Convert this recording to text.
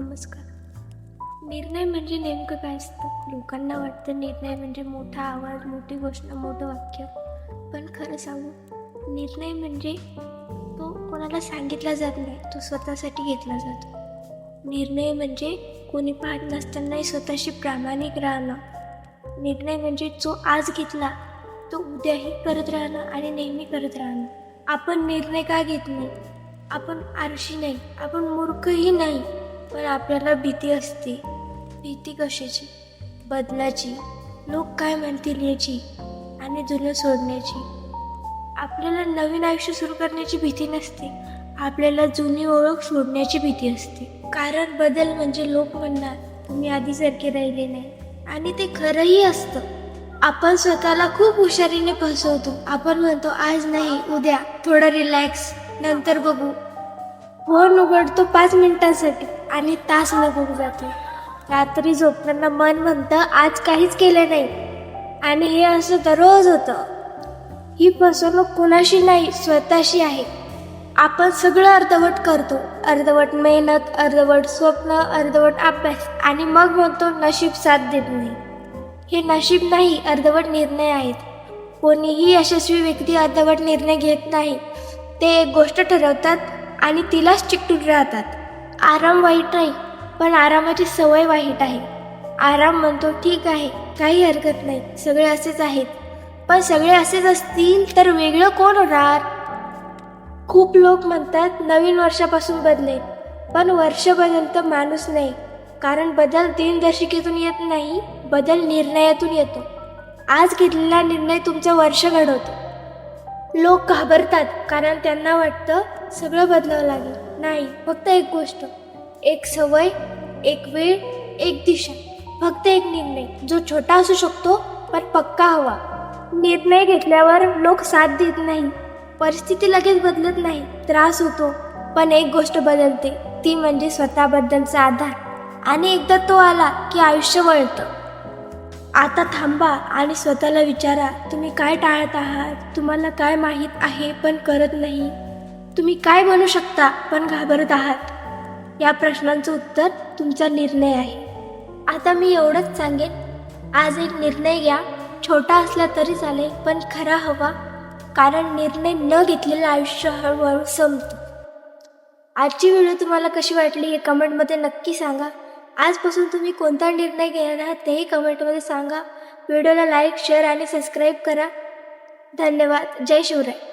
नमस्कार. निर्णय म्हणजे नेमकं काय असतं? लोकांना वाटतं निर्णय म्हणजे मोठा आवाज मोठी गोष्ट मोठं वाक्य. पण खरं सांगू निर्णय म्हणजे तो कोणाला सांगितला जात नाही तो स्वतःसाठी घेतला जातो. निर्णय म्हणजे कोणी पाहत नसतानाही स्वतःशी प्रामाणिक राहणं. निर्णय म्हणजे जो आज घेतला तो उद्याही करत राहणं आणि नेहमी करत राहणं. आपण निर्णय का घेत नाही? आपण आरशी नाही आपण मूर्खही नाही. पण आपल्याला भीती असते. भीती कशाची? बदलाची. लोक काय म्हणतील याची? आणि जुनं सोडण्याची. आपल्याला नवीन आयुष्य सुरू करण्याची भीती नसते. आपल्याला जुनी ओळख सोडण्याची भीती असते. कारण बदल म्हणजे लोक म्हणणार तुम्ही आधीसारखे राहिले नाही. आणि ते खरंही असतं. आपण स्वतःला खूप हुशारीने फसवतो. आपण म्हणतो आज नाही उद्या. थोडं रिलॅक्स नंतर बघू. फोन उघडतो पाच मिनिटांसाठी आणि तास निघून जातो. रात्री झोपताना मन म्हणतं आज काहीच केलं नाही. आणि हे असं दररोज होतं. ही फसवणूक कुणाशी नाही स्वतःशी आहे. आपण सगळं अर्धवट करतो. अर्धवट मेहनत अर्धवट स्वप्न अर्धवट अभ्यास आणि मग म्हणतो नशीब साथ देत नाही. हे नशीब नाही अर्धवट निर्णय आहेत. कोणीही यशस्वी व्यक्ती अर्धवट निर्णय घेत नाही. ते एक गोष्ट ठरवतात आणि तिलाच चिकटून राहतात. आराम वाईट नाही पण आरामाची सवय वाईट आहे. आराम म्हणतो ठीक आहे काही हरकत नाही सगळे असेच आहेत. पण सगळे असेच असतील तर वेगळं कोण होणार? खूप लोक म्हणतात नवीन वर्षापासून बदले पण वर्ष बदलतं माणूस नाही कारण बदल दिनदर्शिकेतून येत नाही बदल निर्णयातून येतो. आज घेतलेला निर्णय तुमचं वर्ष घडवतो. लोक घाबरतात कारण त्यांना वाटतं सगळं बदलावं लागेल. नाही फक्त एक गोष्ट. एक सवय एक वेळ एक दिशा. फक्त एक निर्णय. जो छोटा असू शकतो पण पक्का हवा. निर्णय घेतल्यावर लोक साथ देत नाही. परिस्थिती लगेच बदलत नाही. त्रास होतो पण एक गोष्ट बदलते. ती म्हणजे स्वतःबद्दलचा आधार. आणि एकदा तो आला की आयुष्य वळतं. आता थांबा आणि स्वतःला विचारा तुम्ही काय टाळत आहात? तुम्हाला काय माहीत आहे पण करत नाही? तुम्ही काय बनू शकता पण घाबरत आहात? या प्रश्नांचं उत्तर तुमचा निर्णय आहे. आता मी एवढंच सांगेन. आज एक निर्णय घ्या. छोटा असला तरी चालेल पण खरा हवा. कारण निर्णय न घेतलेलं आयुष्य हळूहळू संपतं. आजची व्हिडिओ तुम्हाला कशी वाटली हे कमेंटमध्ये नक्की सांगा. आजपासून तुम्ही कोणता निर्णय घेणार आहात तेही कमेंटमध्ये सांगा. व्हिडिओला लाईक शेअर आणि सबस्क्राईब करा. धन्यवाद. जय शिवराय.